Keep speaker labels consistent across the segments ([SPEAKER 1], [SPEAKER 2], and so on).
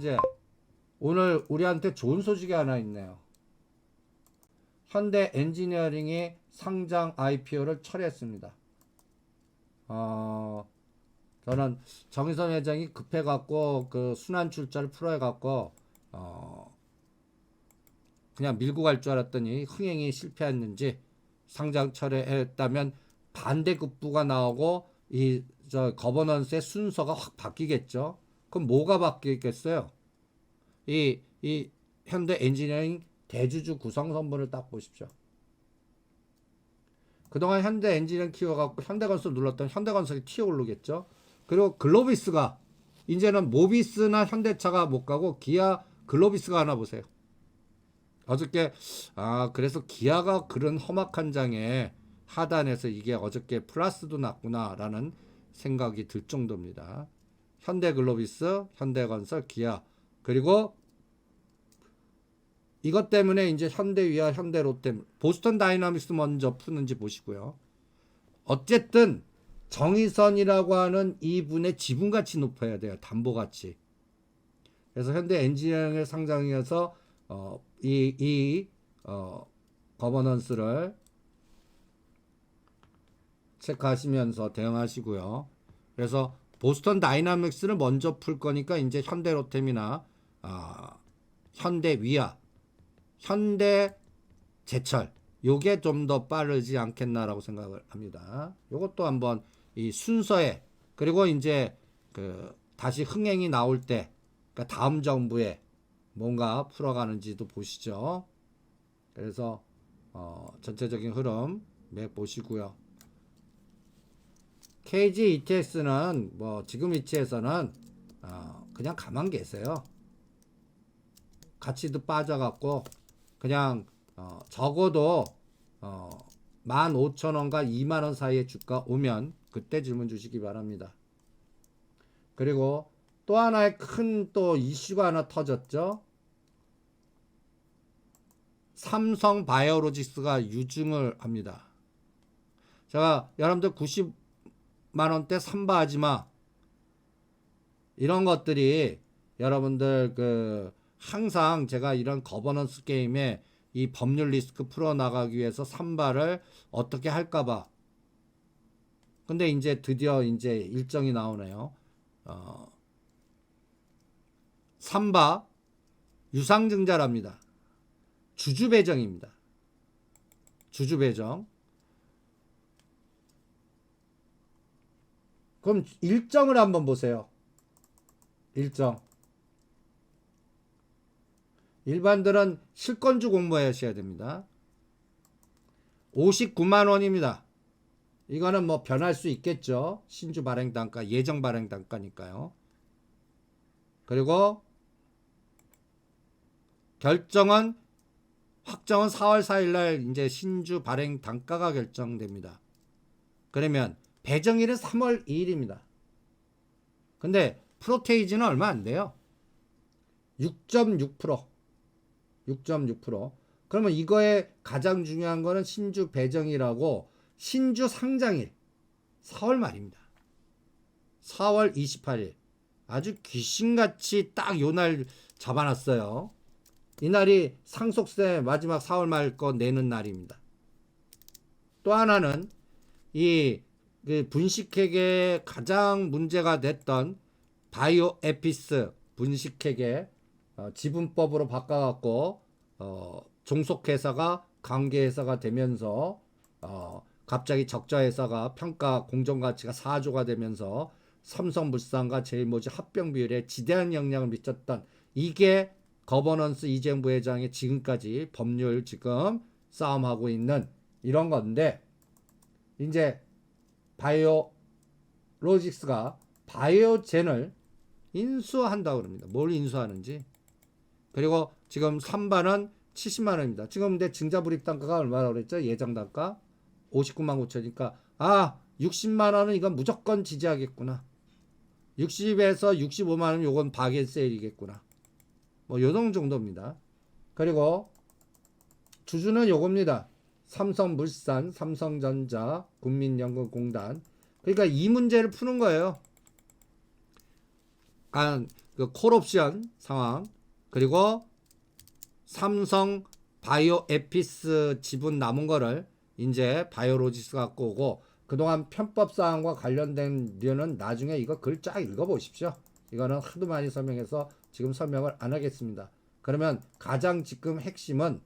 [SPEAKER 1] 현재 오늘 우리한테 좋은 소식이 하나 있네요. 현대 엔지니어링이 상장 IPO를 철회했습니다. 어, 저는 정의선 회장이 급해갖고 그 순환 출자를 풀어해갖고 어, 그냥 밀고 갈 줄 알았더니 흥행이 실패했는지 상장 철회했다면 반대 급부가 나오고 이 저 거버넌스의 순서가 확 바뀌겠죠. 그럼 뭐가 바뀌겠어요? 이, 이 현대 엔지니어링 대주주 구성 선분을 딱 보십시오. 그동안 현대 엔지니어링 키워갖고 현대건설 눌렀던 현대건설이 튀어 오르겠죠. 그리고 글로비스가 이제는 모비스나 현대차가 못 가고 기아 글로비스가 하나 보세요. 어저께 아 그래서 기아가 그런 험악한 장에 하단에서 이게 어저께 플러스도 났구나라는 생각이 들 정도입니다. 현대글로비스, 현대건설, 기아 그리고 이것 때문에 이제 현대위아, 현대롯데, 보스턴 다이나믹스 먼저 푸는지 보시고요. 어쨌든 정의선이라고 하는 이분의 지분 가치 높아야 돼요. 담보 가치. 그래서 현대 엔지니어링의 상장이어서 어, 이, 이 어, 거버넌스를 체크하시면서 대응하시고요. 그래서 보스턴 다이나믹스를 먼저 풀 거니까 이제 현대로템이나 아, 현대위아, 현대제철 요게 좀 더 빠르지 않겠나라고 생각을 합니다. 요것도 한번 이 순서에 그리고 이제 그 다시 흥행이 나올 때 그러니까 다음 정부에 뭔가 풀어가는지도 보시죠. 그래서 어, 전체적인 흐름 맥 보시고요. KG ETS는 뭐 지금 위치에서는 어, 그냥 가만 계세요. 가치도 빠져갖고 그냥 어, 적어도 어, 15,000원과 2만원 사이의 주가 오면 그때 질문 주시기 바랍니다. 그리고 또 하나의 큰 또 이슈가 하나 터졌죠. 삼성 바이오로직스가 유증을 합니다. 제가 여러분들 90 만 원대 삼바하지 마. 이런 것들이 여러분들 그 항상 제가 이런 거버넌스 게임에 이 법률 리스크 풀어 나가기 위해서 삼바를 어떻게 할까 봐. 근데 이제 드디어 이제 일정이 나오네요. 어, 삼바 유상증자랍니다. 주주 배정입니다. 주주 배정. 그럼 일정을 한번 보세요. 일정. 일반들은 실권주 공모하셔야 됩니다. 59만 원입니다. 이거는 뭐 변할 수 있겠죠. 신주 발행 단가, 예정 발행 단가니까요. 그리고 결정은 확정은 4월 4일 날 이제 신주 발행 단가가 결정됩니다. 그러면 배정일은 3월 2일입니다. 근데 프로테이지는 얼마 안 돼요. 6.6% 6.6% 그러면 이거에 가장 중요한 거는 신주 배정이라고 신주 상장일 4월 말입니다. 4월 28일 아주 귀신같이 딱 요 날 잡아놨어요. 이날이 상속세 마지막 4월 말 거 내는 날입니다. 또 하나는 이 그 분식회계 가장 문제가 됐던 바이오 에피스 분식회계 어, 지분법으로 바꿔갖고 어, 종속회사가 관계회사가 되면서 어, 갑자기 적자회사가 평가 공정가치가 4조가 되면서 삼성물산과 제일모직 합병 비율에 지대한 영향을 미쳤던 이게 거버넌스 이재용 부회장의 지금까지 법률 지금 싸움하고 있는 이런 건데 이제 바이오 로직스가 바이오젠을 인수한다고 그럽니다. 뭘 인수하는지. 그리고 지금 3반은 70만 원입니다. 지금 근데 증자 불입 단가가 얼마라고 그랬죠? 예정 단가 59만 9천이니까 아 60만 원은 이건 무조건 지지하겠구나. 60에서 65만 원 요건 바겐 세일이겠구나. 뭐 요정 정도입니다. 그리고 주주는 요겁니다. 삼성물산, 삼성전자, 국민연금공단. 그러니까 이 문제를 푸는 거예요. 아, 그 콜옵션 상황 그리고 삼성 바이오 에피스 지분 남은 거를 이제 바이오로지스 갖고 오고 그동안 편법 사항과 관련된 류는 나중에 이거 글 쫙 읽어 보십시오. 이거는 하도 많이 설명해서 지금 설명을 안 하겠습니다. 그러면 가장 지금 핵심은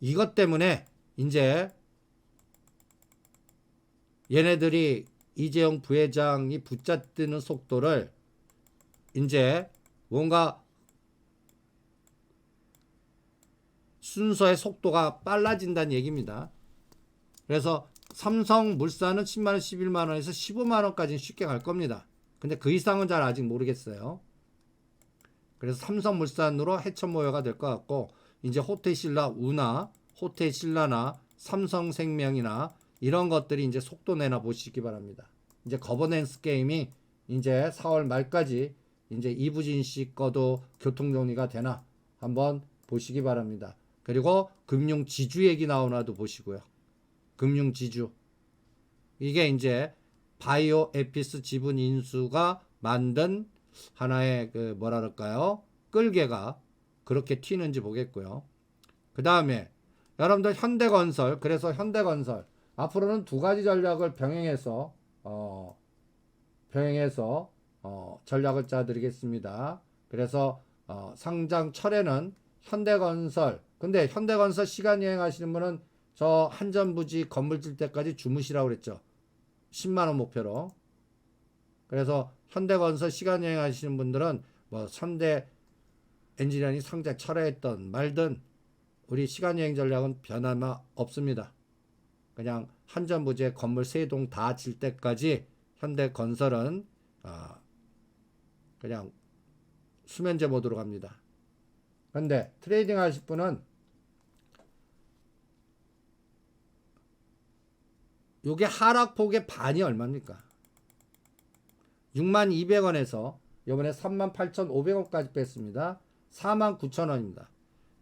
[SPEAKER 1] 이것 때문에 이제 얘네들이 이재용 부회장이 붙잡드는 속도를 이제 뭔가 순서의 속도가 빨라진다는 얘기입니다. 그래서 삼성물산은 10만 원, 11만 원에서 15만 원까지는 쉽게 갈 겁니다. 근데 그 이상은 잘 아직 모르겠어요. 그래서 삼성물산으로 해천 모여가 될 것 같고 이제 호텔신라 우나 호텔신라나 삼성생명이나 이런 것들이 이제 속도 내나 보시기 바랍니다. 이제 거버넌스 게임이 이제 4월 말까지 이제 이부진 씨 거도 교통 정리가 되나 한번 보시기 바랍니다. 그리고 금융 지주 얘기 나오나도 보시고요. 금융 지주. 이게 이제 바이오 에피스 지분 인수가 만든 하나의 그 뭐라 그럴까요? 끌개가 그렇게 튀는지 보겠고요. 그 다음에 여러분들 현대건설 그래서 현대건설 앞으로는 두 가지 전략을 병행해서 어, 병행해서 어, 전략을 짜드리겠습니다. 그래서 어, 상장 철에는 현대건설 근데 현대건설 시간 여행 하시는 분은 저 한전부지 건물 질 때까지 주무시라고 그랬죠. 10만 원 목표로. 그래서 현대건설 시간 여행 하시는 분들은 뭐 현대 엔지니어링 상장 철회했던 말든 우리 시간 여행 전략은 변화가 없습니다. 그냥 한전부지의 건물 세 동 다 질 때까지 현대건설은 아 그냥 수면제 모드로 갑니다. 근데 트레이딩 하실 분은 요게 하락폭의 반이 얼마입니까? 6만 200원에서 요번에 3만 8,500원까지 뺐습니다. 4만 9천 원입니다.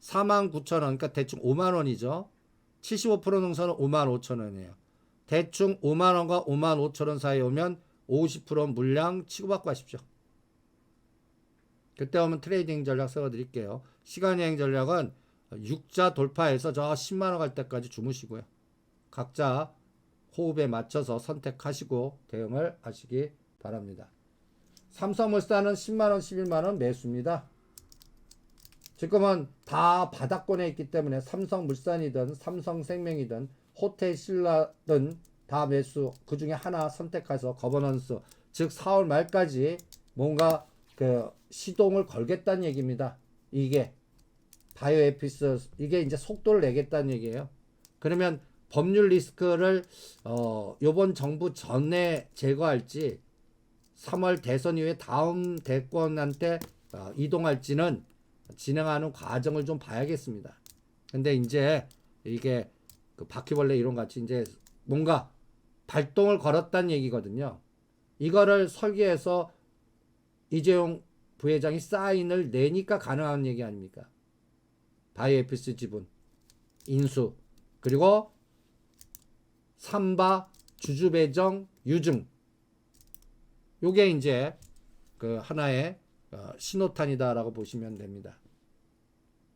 [SPEAKER 1] 4만 9천 원, 그러니까 대충 5만 원이죠. 75% 능선은 5만 5천 원이에요. 대충 5만 원과 5만 5천 원 사이에 오면 50% 물량 치고받고 하십시오. 그때 오면 트레이딩 전략 세워드릴게요. 시간여행 전략은 6자 돌파해서 저 10만 원 갈 때까지 주무시고요. 각자 호흡에 맞춰서 선택하시고 대응을 하시기 바랍니다. 삼성물산은 10만 원, 11만 원 매수입니다. 지금은 다 바닥권에 있기 때문에 삼성물산이든 삼성생명이든 호텔신라든 다 매수 그 중에 하나 선택해서 거버넌스 즉 4월 말까지 뭔가 그 시동을 걸겠다는 얘기입니다. 이게 바이오 에피스 이게 이제 속도를 내겠다는 얘기예요. 그러면 법률 리스크를 어 요번 정부 전에 제거할지 3월 대선 이후에 다음 대권한테 어, 이동할지는 진행하는 과정을 좀 봐야겠습니다. 근데 이제 이게 그 바퀴벌레 이론 같이 이제 뭔가 발동을 걸었다는 얘기거든요. 이거를 설계해서 이재용 부회장이 사인을 내니까 가능한 얘기 아닙니까? 바이오에피스 지분 인수 그리고 삼바 주주 배정 유증 요게 이제 그 하나의 어, 신호탄이다라고 보시면 됩니다.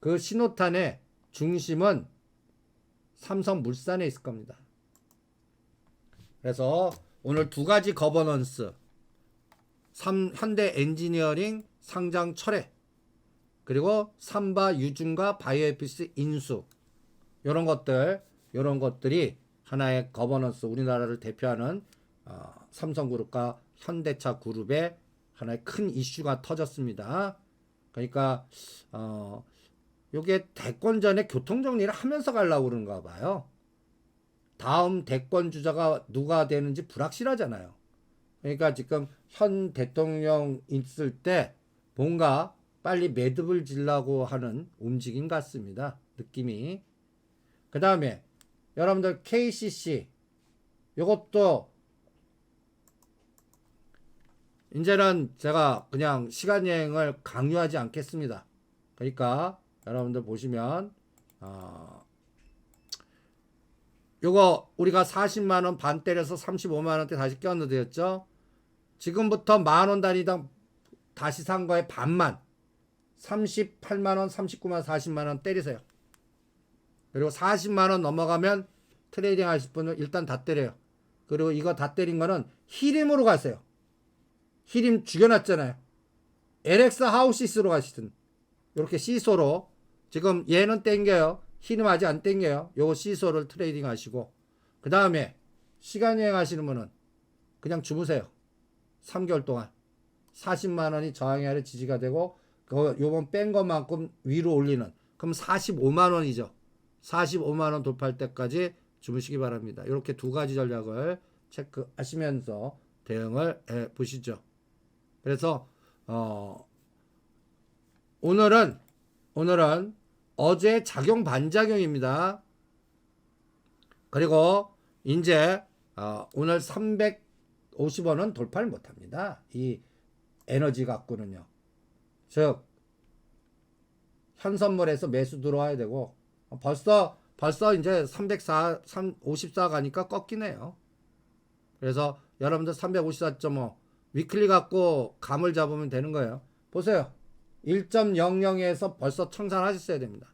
[SPEAKER 1] 그 신호탄의 중심은 삼성 물산에 있을 겁니다. 그래서 오늘 두 가지 거버넌스 삼, 현대 엔지니어링 상장 철회 그리고 삼바 유증과 바이오에피스 인수 이런 것들 이런 것들이 하나의 거버넌스 우리나라를 대표하는 어, 삼성그룹과 현대차 그룹의 하나의 큰 이슈가 터졌습니다. 그러니까 어 요게 대권 전에 교통 정리를 하면서 가려고 그런가 봐요. 다음 대권 주자가 누가 되는지 불확실하잖아요. 그러니까 지금 현 대통령 있을 때 뭔가 빨리 매듭을 질라고 하는 움직임 같습니다. 느낌이. 그 다음에 여러분들 KCC 요것도 이제는 제가 그냥 시간 여행을 강요하지 않겠습니다. 그러니까 여러분들 보시면 어, 요거 우리가 40만 원 반 때려서 35만 원대 다시 껴넣어드렸죠. 지금부터 만 원 단위당 다시 산 거에 반만 38만 원, 39만 원, 40만 원 때리세요. 그리고 40만 원 넘어가면 트레이딩 하실 분은 일단 다 때려요. 그리고 이거 다 때린 거는 히림으로 가세요. 히림 죽여놨잖아요. LX 하우시스로 가시든 이렇게 시소로 지금 얘는 땡겨요. 히림 아직 안 땡겨요. 요거 시소를 트레이딩 하시고 그 다음에 시간 여행 하시는 분은 그냥 주무세요. 3개월 동안 40만 원이 저항이 아래 지지가 되고 그 요번 뺀 것만큼 위로 올리는 그럼 45만 원이죠. 45만 원 돌파할 때까지 주무시기 바랍니다. 이렇게 두 가지 전략을 체크하시면서 대응을 해 보시죠. 그래서 어 오늘은 오늘은 어제 작용 반작용입니다. 그리고 이제 어, 오늘 350원은 돌파를 못합니다. 이 에너지 갖고는요. 즉 현선물에서 매수 들어와야 되고 어, 벌써 벌써 이제 304 354 가니까 꺾이네요. 그래서 여러분들 354.5 위클리 갖고 감을 잡으면 되는 거예요. 보세요. 1.00에서 벌써 청산하셨어야 됩니다.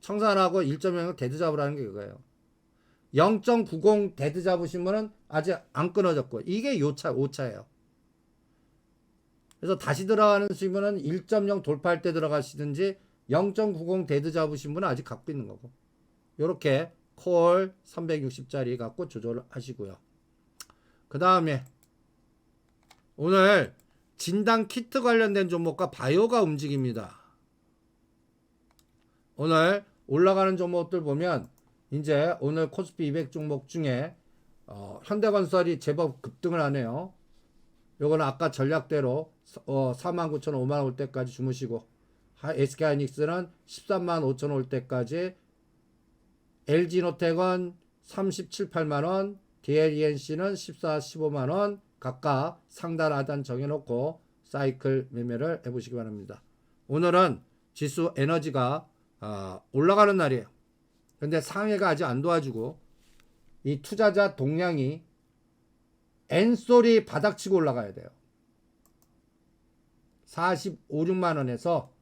[SPEAKER 1] 청산하고 1.0을 데드 잡으라는 게 그거예요. 0.90 데드 잡으신 분은 아직 안 끊어졌고 이게 요차 5차예요. 그래서 다시 들어가는 수익은 1.0 돌파할 때 들어가시든지 0.90 데드 잡으신 분은 아직 갖고 있는 거고 요렇게 콜 360짜리 갖고 조절을 하시고요. 그 다음에 오늘 진단 키트 관련된 종목과 바이오가 움직입니다. 오늘 올라가는 종목들 보면 이제 오늘 코스피 200 종목 중에 어, 현대건설이 제법 급등을 하네요. 요거는 아까 전략대로 어, 49,000원, 5만원 올 때까지 주무시고 SK하이닉스는 13만 5천 올 때까지 LG노텍은 37, 8만원 DLENC는 14, 15만원 각각 상단 하단 정해놓고 사이클 매매를 해보시기 바랍니다. 오늘은 지수 에너지가 아, 올라가는 날이에요. 근데 상해가 아직 안 도와주고 이 투자자 동량이 엔솔이 바닥치고 올라가야 돼요. 45, 6만 원에서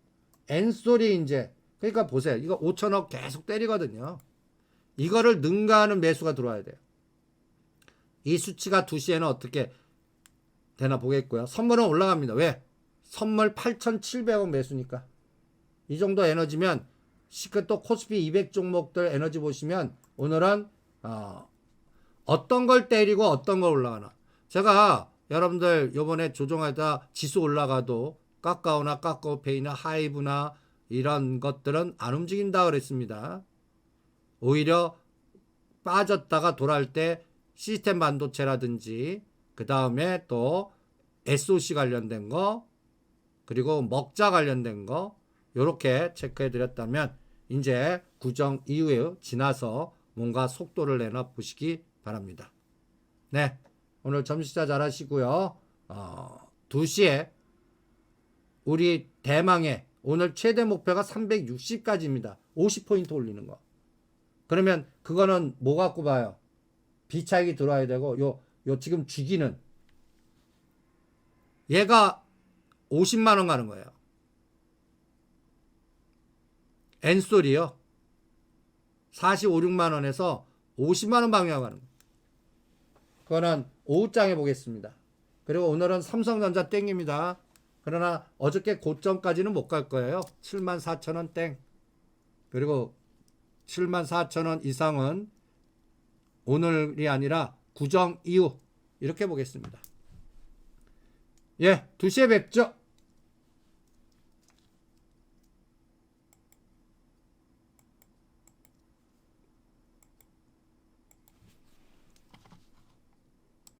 [SPEAKER 1] 엔솔이 이제 그러니까 보세요. 이거 5천억 계속 때리거든요. 이거를 능가하는 매수가 들어와야 돼요. 이 수치가 2시에는 어떻게 되나 보겠고요. 선물은 올라갑니다. 왜? 선물 8,700원 매수니까. 이 정도 에너지면 시크 또 코스피 200 종목들 에너지 보시면 오늘은 어, 어떤 걸 때리고 어떤 걸 올라가나. 제가 여러분들 요번에 조정하다 지수 올라가도 까까오나 까까오페이나 하이브나 이런 것들은 안 움직인다 그랬습니다. 오히려 빠졌다가 돌아올 때 시스템 반도체라든지 그 다음에 또 SOC 관련된 거 그리고 먹자 관련된 거 요렇게 체크해 드렸다면 이제 구정 이후에 지나서 뭔가 속도를 내나 보시기 바랍니다. 네. 오늘 점심시작 잘 하시고요. 어, 2시에 우리 대망의 오늘 최대 목표가 360까지입니다. 50포인트 올리는 거. 그러면 그거는 뭐 갖고 봐요? 비차익이 들어와야 되고 요, 요 지금 주기는 얘가 50만 원 가는 거예요. 엔솔이요. 45, 6만 원에서 50만 원 방향 가는 거예요. 그거는 오후장에 보겠습니다. 그리고 오늘은 삼성전자 땡입니다. 그러나 어저께 고점까지는 못 갈 거예요. 7만 4천 원 땡. 그리고 7만 4천 원 이상은 오늘이 아니라 구정 이후 이렇게 보겠습니다. 예, 2시에 뵙죠.